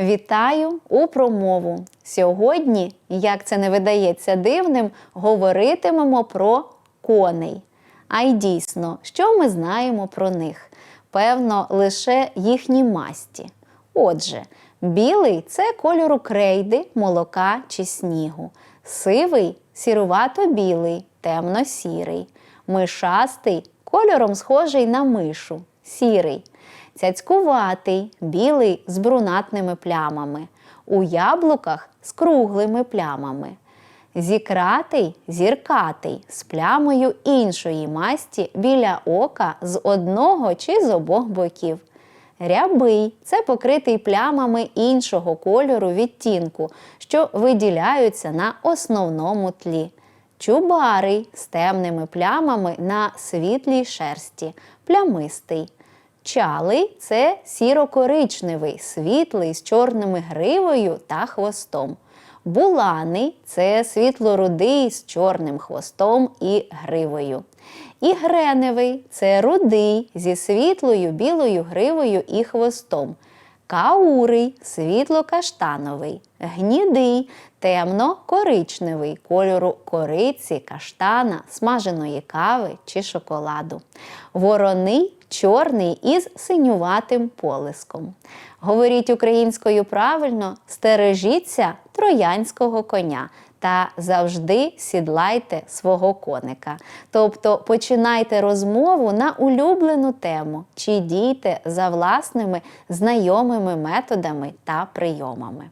Вітаю у промову. Сьогодні, як це не видається дивним, говоритимемо про коней. А й дійсно, що ми знаємо про них? Певно, лише їхні масті. Отже, білий це кольору крейди, молока чи снігу. Сивий сірувато-білий, темно-сірий. Мишастий кольором схожий на мишу, сірий. Цяцькуватий, білий з брунатними плямами. У яблуках з круглими плямами. Зікратий, зіркатий з плямою іншої масті біля ока з одного чи з обох боків. Рябий це покритий плямами іншого кольору відтінку, що виділяються на основному тлі. Чубарий з темними плямами на світлій шерсті, плямистий. Чалий це сіро-коричневий, світлий з чорними гривою та хвостом. Буланий це світло-рудий з чорним хвостом і гривою. І греневий це рудий зі світлою білою гривою і хвостом. Каурий світло-каштановий, гнідий, темно-коричневий кольору кориці, каштана, смаженої кави чи шоколаду. Вороний чорний із синюватим полиском. Говоріть українською правильно, стережіться троянського коня. Та завжди сідлайте свого коника. Тобто починайте розмову на улюблену тему чи дійте за власними знайомими методами та прийомами.